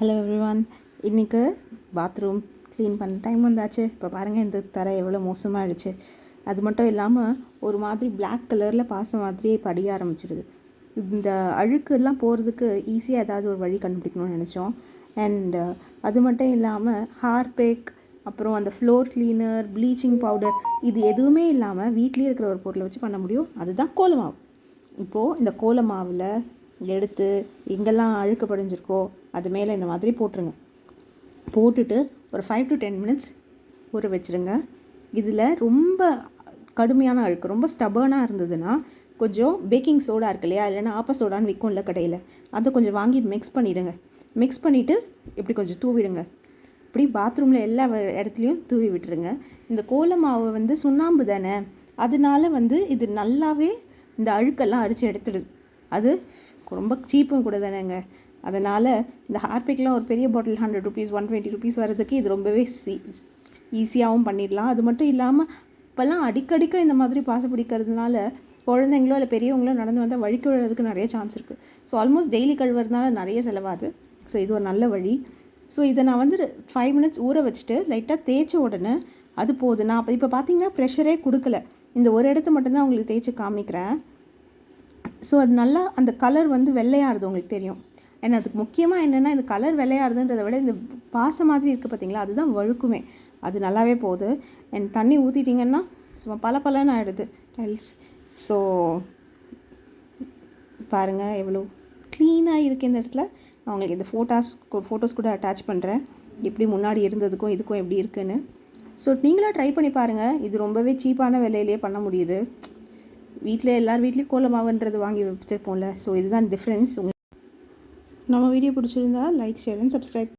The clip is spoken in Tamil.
ஹலோ எவ்ரிவான் இன்றைக்கு பாத்ரூம் க்ளீன் பண்ண டைம் வந்தாச்சு. இப்போ பாருங்கள் இந்த தரை எவ்வளோ மோசமாகிடுச்சு அது மட்டும் இல்லாமல் ஒரு மாதிரி பிளாக் கலரில் பாசம் மாதிரியே படிய ஆரம்பிச்சிடுது இந்த அழுக்கெல்லாம் போகிறதுக்கு ஈஸியாக ஏதாவது ஒரு வழி கண்டுபிடிக்கணும்னு நினச்சோம். அண்ட் அது மட்டும் இல்லாமல் ஹார்பேக் அப்புறம் அந்த ஃப்ளோர் கிளீனர் ப்ளீச்சிங் பவுடர் இது எதுவுமே இல்லாமல் வீட்லேயே இருக்கிற ஒரு பொருளை வச்சு பண்ண முடியும். அதுதான் கோலமாவு இப்போது இந்த கோலமாவில் எடுத்து எங்கெல்லாம் அழுக்கு படிஞ்சிருக்கோ அது மேலே இந்த மாதிரி போட்டுருங்க. போட்டுட்டு ஒரு ஃபைவ் டு டென் மினிட்ஸ் ஊற வச்சுருங்க. இதில் ரொம்ப கடுமையான அழுக்கு ரொம்ப ஸ்டபர்னாக இருந்ததுன்னா கொஞ்சம் பேக்கிங் சோடா இருக்கு இல்லையா? இல்லைன்னா ஆப்ப சோடான்னு விற்கும்ல கடையில். அதை கொஞ்சம் வாங்கி மிக்ஸ் பண்ணிவிடுங்க மிக்ஸ் பண்ணிவிட்டு இப்படி கொஞ்சம் தூவிடுங்க. இப்படி பாத்ரூமில் எல்லா இடத்துலையும் தூவி விட்டுருங்க. இந்த கோல மாவு வந்து சுண்ணாம்பு தானே? அதனால வந்து இது நல்லாவே இந்த அழுக்கெல்லாம் அரிச்சு எடுத்துடுது. அது ரொம்ப சீப்பும் கூட தானேங்க. அதனால் இந்த ஹார்பிக்லாம் ஒரு பெரிய bottle hundred rupees one twenty rupees வர்றதுக்கு இது ரொம்பவே சீ ஈஸியாகவும் பண்ணிடலாம். அது மட்டும் இல்லாமல் இப்போல்லாம் அடிக்கடிக்க இந்த மாதிரி பாச பிடிக்கிறதுனால குழந்தைங்களோ இல்லை பெரியவங்களோ நடந்து வந்தால் வழிக்கு விழுறதுக்கு நிறைய சான்ஸ் இருக்குது ஸோ ஆல்மோஸ்ட் டெய்லி கழுவுறதுனால நிறைய செலவாது. ஸோ இது ஒரு நல்ல வழி. ஸோ இதை நான் வந்து ஃபைவ் மினிட்ஸ் ஊற வச்சுட்டு லைட்டாக தேய்ச்ச உடனே அது போதும். நான் இப்போ பார்த்தீங்கன்னா ப்ரெஷரே கொடுக்கல. இந்த ஒரு இடத்த மட்டும்தான் உங்களுக்கு தேய்ச்சி காமிக்கிறேன். ஸோ அது நல்லா அந்த கலர் வந்து வெள்ளையாகிறது உங்களுக்கு தெரியும். ஏன்னா அதுக்கு முக்கியமாக என்னென்னா இந்த கலர் விளையாடுதுன்றதை விட இந்த பாசம் மாதிரி இருக்குது பார்த்தீங்களா அதுதான் வழுக்குமே. அது நல்லாவே போகுது. அண்ட் தண்ணி ஊற்றிட்டிங்கன்னா சும்மா பல பலன்னு ஆகிடுது டைல்ஸ் ஸோ பாருங்கள் எவ்வளோ க்ளீனாக இருக்குது இந்த இடத்துல. நான் உங்களுக்கு இந்த ஃபோட்டோஸ் ஃபோட்டோஸ் கூட அட்டாச் பண்ணுறேன் எப்படி முன்னாடி இருந்ததுக்கும் இதுக்கும் எப்படி இருக்குன்னு. ஸோ நீங்களும் ட்ரை பண்ணி பாருங்கள் இது ரொம்பவே சீப்பான விலையிலேயே பண்ண முடியுது. வீட்டில் எல்லார் வீட்லேயும் கோலமாவுன்றது வாங்கி வச்சுருப்போம்ல. ஸோ இதுதான் டிஃப்ரென்ஸ் நம்ம வீடியோ பிடிச்சிருந்தா லைக் ஷேர் அண்ட் சப்ஸ்கிரைப்